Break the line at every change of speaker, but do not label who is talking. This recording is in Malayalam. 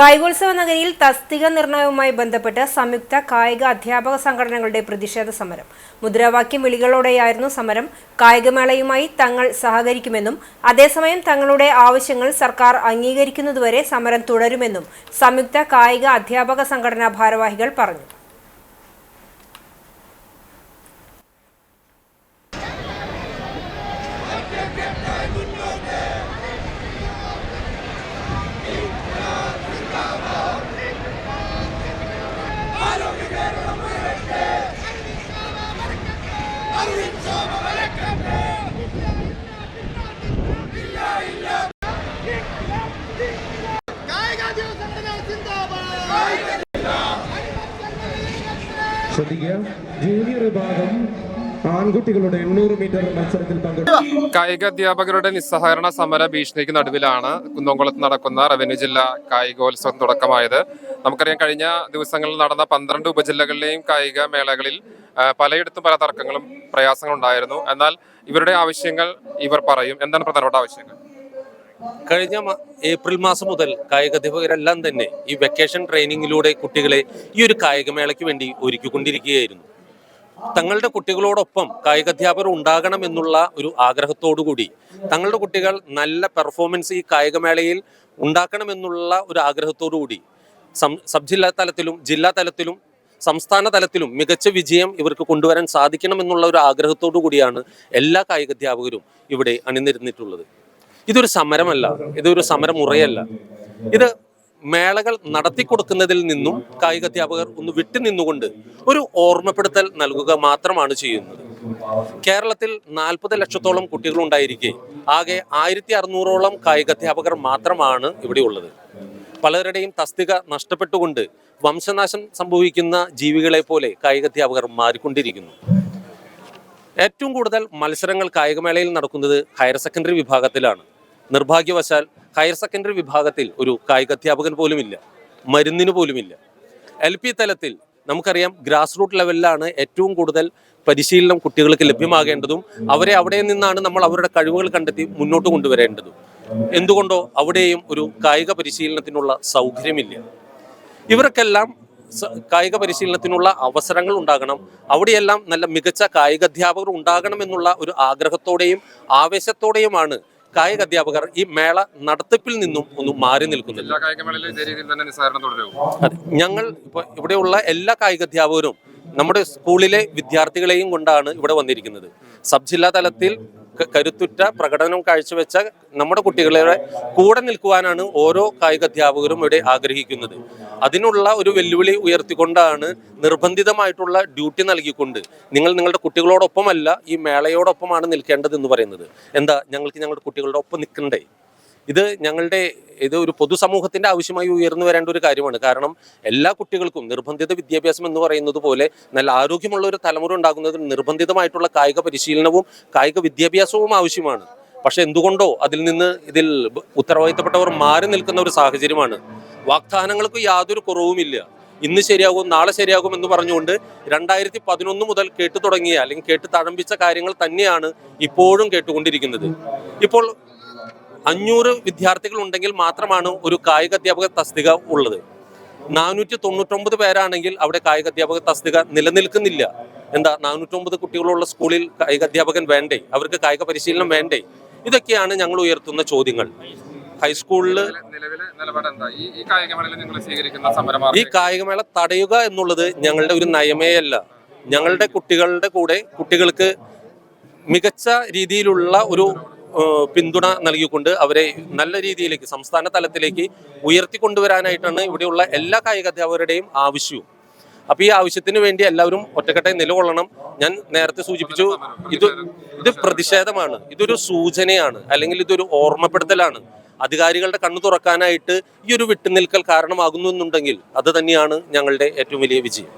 കായികോത്സവ നഗരിയിൽ തസ്തിക നിർണയവുമായി ബന്ധപ്പെട്ട് സംയുക്ത കായിക അധ്യാപക സംഘടനകളുടെ പ്രതിഷേധ സമരം. മുദ്രാവാക്യം വിളികളോടെയായിരുന്നു സമരം. കായികമേളയുമായി തങ്ങൾ സഹകരിക്കുമെന്നും അതേസമയം തങ്ങളുടെ ആവശ്യങ്ങൾ സർക്കാർ അംഗീകരിക്കുന്നതുവരെ സമരം തുടരുമെന്നും സംയുക്ത കായിക അധ്യാപക സംഘടനാ ഭാരവാഹികൾ പറഞ്ഞു.
മീറ്റർ മത്സരത്തിൽ പങ്കെടുത്തു
കായിക അധ്യാപകരുടെ നിസ്സഹകരണ സമര ഭീഷണിക്ക് നടുവിലാണ് കുന്നംകുളത്ത് നടക്കുന്ന റവന്യൂ ജില്ലാ കായികോത്സവം തുടക്കമായത്. നമുക്കറിയാം കഴിഞ്ഞ ദിവസങ്ങളിൽ നടന്ന പന്ത്രണ്ട് ഉപജില്ലകളിലെയും കായിക മേളകളിൽ പലയിടത്തും പല തർക്കങ്ങളും പ്രയാസങ്ങളും ഉണ്ടായിരുന്നു എന്നാൽ ഇവരുടെ ആവശ്യങ്ങൾ ഇവർ പറയും. എന്താണ് പ്രധാനപ്പെട്ട ആവശ്യങ്ങൾ?
കഴിഞ്ഞ ഏപ്രിൽ മാസം മുതൽ കായിക അധ്യാപകരെല്ലാം തന്നെ ഈ വെക്കേഷൻ ട്രെയിനിങ്ങിലൂടെ കുട്ടികളെ ഈ ഒരു കായികമേളയ്ക്ക് വേണ്ടി ഒരുക്കിക്കൊണ്ടിരിക്കുകയായിരുന്നു. തങ്ങളുടെ കുട്ടികളോടൊപ്പം കായികാധ്യാപകർ ഉണ്ടാകണം എന്നുള്ള ഒരു ആഗ്രഹത്തോടു കൂടി തങ്ങളുടെ കുട്ടികൾ നല്ല പെർഫോമൻസ് ഈ കായികമേളയിൽ ഉണ്ടാക്കണമെന്നുള്ള ഒരു ആഗ്രഹത്തോടു കൂടി സം സബ് ജില്ലാ തലത്തിലും ജില്ലാ തലത്തിലും സംസ്ഥാന തലത്തിലും മികച്ച വിജയം ഇവർക്ക് കൊണ്ടുവരാൻ സാധിക്കണമെന്നുള്ള ഒരു ആഗ്രഹത്തോടു കൂടിയാണ് എല്ലാ കായികാധ്യാപകരും ഇവിടെ അണിനിരുന്നിട്ടുള്ളത്. ഇതൊരു സമരമല്ല. ഇതൊരു സമരമുറയല്ല. ഇത് മേളകൾ നടത്തിക്കൊടുക്കുന്നതിൽ നിന്നും കായിക അധ്യാപകർ ഒന്ന് വിട്ടുനിന്നുകൊണ്ട് ഒരു ഓർമ്മപ്പെടുത്തൽ നൽകുക മാത്രമാണ് ചെയ്യുന്നത്. കേരളത്തിൽ നാൽപ്പത് ലക്ഷത്തോളം കുട്ടികൾ ഉണ്ടായിരിക്കെ. ആകെ ആയിരത്തി അറുന്നൂറോളം കായികാധ്യാപകർ മാത്രമാണ് ഇവിടെ ഉള്ളത്. പലരുടെയും തസ്തിക നഷ്ടപ്പെട്ടുകൊണ്ട് വംശനാശം സംഭവിക്കുന്ന ജീവികളെ പോലെ കായികാധ്യാപകർ മാറിക്കൊണ്ടിരിക്കുന്നു. ഏറ്റവും കൂടുതൽ മത്സരങ്ങൾ കായികമേളയിൽ നടക്കുന്നത് ഹയർ സെക്കൻഡറി വിഭാഗത്തിലാണ്. നിർഭാഗ്യവശാൽ ഹയർ സെക്കൻഡറി വിഭാഗത്തിൽ ഒരു കായിക അധ്യാപകൻ പോലുമില്ല. മരുന്നിന് പോലുമില്ല. എൽ പി തലത്തിൽ നമുക്കറിയാം ഗ്രാസ് റൂട്ട് ലെവലിലാണ് ഏറ്റവും കൂടുതൽ പരിശീലനം കുട്ടികൾക്ക് ലഭ്യമാകേണ്ടതും അവരെ അവിടെ നിന്നാണ് നമ്മൾ അവരുടെ കഴിവുകൾ കണ്ടെത്തി മുന്നോട്ട് കൊണ്ടുവരേണ്ടതും. എന്തുകൊണ്ടോ അവിടെയും ഒരു കായിക പരിശീലനത്തിനുള്ള സൗകര്യമില്ല. ഇവർക്കെല്ലാം കായിക പരിശീലനത്തിനുള്ള അവസരങ്ങൾ ഉണ്ടാകണം. അവിടെയെല്ലാം നല്ല മികച്ച കായിക അധ്യാപകർ ഉണ്ടാകണം എന്നുള്ള ഒരു ആഗ്രഹത്തോടെയും ആവേശത്തോടെയുമാണ് കായിക അധ്യാപകർ ഈ മേള നടത്തിപ്പിൽ നിന്നും ഒന്നും മാറി
നിൽക്കുന്നില്ല
അതെ. ഞങ്ങൾ ഇപ്പൊ ഇവിടെയുള്ള എല്ലാ കായിക അധ്യാപകരും നമ്മുടെ സ്കൂളിലെ വിദ്യാർത്ഥികളെയും കൊണ്ടാണ് ഇവിടെ വന്നിരിക്കുന്നത്. സബ് ജില്ലാ തലത്തിൽ കരുത്തുറ്റ പ്രകടനം കാഴ്ചവെച്ച നമ്മുടെ കുട്ടികളുടെ കൂടെ നിൽക്കുവാനാണ് ഓരോ കായിക അധ്യാപകരും ഇവിടെ ആഗ്രഹിക്കുന്നത്. അതിനുള്ള ഒരു വെല്ലുവിളി ഉയർത്തിക്കൊണ്ടാണ് നിർബന്ധിതമായിട്ടുള്ള ഡ്യൂട്ടി നൽകിക്കൊണ്ട് നിങ്ങൾ നിങ്ങളുടെ കുട്ടികളോടൊപ്പമല്ല ഈ മേളയോടൊപ്പമാണ് നിൽക്കേണ്ടത് എന്ന് പറയുന്നത്. എന്താ ഞങ്ങൾക്ക് ഞങ്ങളുടെ കുട്ടികളുടെ ഒപ്പം നിൽക്കണ്ടേ? ഇത് ഞങ്ങളുടെ ഇത് ഒരു പൊതുസമൂഹത്തിന്റെ ആവശ്യമായി ഉയർന്നു വരേണ്ട ഒരു കാര്യമാണ്. കാരണം എല്ലാ കുട്ടികൾക്കും നിർബന്ധിത വിദ്യാഭ്യാസം എന്ന് പറയുന്നത് പോലെ നല്ല ആരോഗ്യമുള്ള ഒരു തലമുറ ഉണ്ടാകുന്നതിന് നിർബന്ധിതമായിട്ടുള്ള കായിക പരിശീലനവും കായിക വിദ്യാഭ്യാസവും ആവശ്യമാണ്. പക്ഷെ എന്തുകൊണ്ടോ അതിൽ നിന്ന് ഇതിൽ ഉത്തരവാദിത്തപ്പെട്ടവർ മാറി നിൽക്കുന്ന ഒരു സാഹചര്യമാണ്. വാഗ്ദാനങ്ങൾക്ക് യാതൊരു കുറവുമില്ല. ഇന്ന് ശരിയാകും നാളെ ശരിയാകും എന്ന് പറഞ്ഞുകൊണ്ട് രണ്ടായിരത്തി പതിനൊന്ന് മുതൽ കേട്ടു തുടങ്ങിയ അല്ലെങ്കിൽ കേട്ട് തഴമ്പിച്ച കാര്യങ്ങൾ തന്നെയാണ് ഇപ്പോഴും കേട്ടുകൊണ്ടിരിക്കുന്നത്. ഇപ്പോൾ അഞ്ഞൂറ് വിദ്യാർത്ഥികൾ ഉണ്ടെങ്കിൽ മാത്രമാണ് ഒരു കായിക അധ്യാപക തസ്തിക ഉള്ളത്. നാനൂറ്റി തൊണ്ണൂറ്റൊമ്പത് പേരാണെങ്കിൽ അവിടെ കായിക അധ്യാപക തസ്തിക നിലനിൽക്കുന്നില്ല. എന്താ നാനൂറ്റൊമ്പത് കുട്ടികളുള്ള സ്കൂളിൽ കായിക അധ്യാപകൻ വേണ്ടേ? അവർക്ക് കായിക പരിശീലനം വേണ്ടേ? ഇതൊക്കെയാണ് ഞങ്ങൾ ഉയർത്തുന്ന ചോദ്യങ്ങൾ. ഹൈസ്കൂളിൽ
ഈ
കായികമേള തടയുക എന്നുള്ളത് ഞങ്ങളുടെ ഒരു നയമേ അല്ല. ഞങ്ങളുടെ കുട്ടികളുടെ കൂടെ കുട്ടികൾക്ക് മികച്ച രീതിയിലുള്ള ഒരു പിന്തുണ നൽകിക്കൊണ്ട് അവരെ നല്ല രീതിയിലേക്ക് സംസ്ഥാന തലത്തിലേക്ക് ഉയർത്തിക്കൊണ്ടുവരാനായിട്ടാണ് ഇവിടെയുള്ള എല്ലാ കായിക അധ്യാപകരുടെയും ആവശ്യവും. അപ്പൊ ഈ ആവശ്യത്തിന് വേണ്ടി എല്ലാവരും ഒറ്റക്കെട്ടായി നിലകൊള്ളണം. ഞാൻ നേരത്തെ സൂചിപ്പിച്ചു ഇത് ഇത് പ്രതിഷേധമാണ്. ഇതൊരു സൂചനയാണ് അല്ലെങ്കിൽ ഇതൊരു ഓർമ്മപ്പെടുത്തലാണ്. അധികാരികളുടെ കണ്ണു തുറക്കാനായിട്ട് ഈ ഒരു വിട്ടുനിൽക്കൽ കാരണമാകുന്നു എന്നുണ്ടെങ്കിൽ അത് തന്നെയാണ് ഞങ്ങളുടെ ഏറ്റവും വലിയ വിജയം.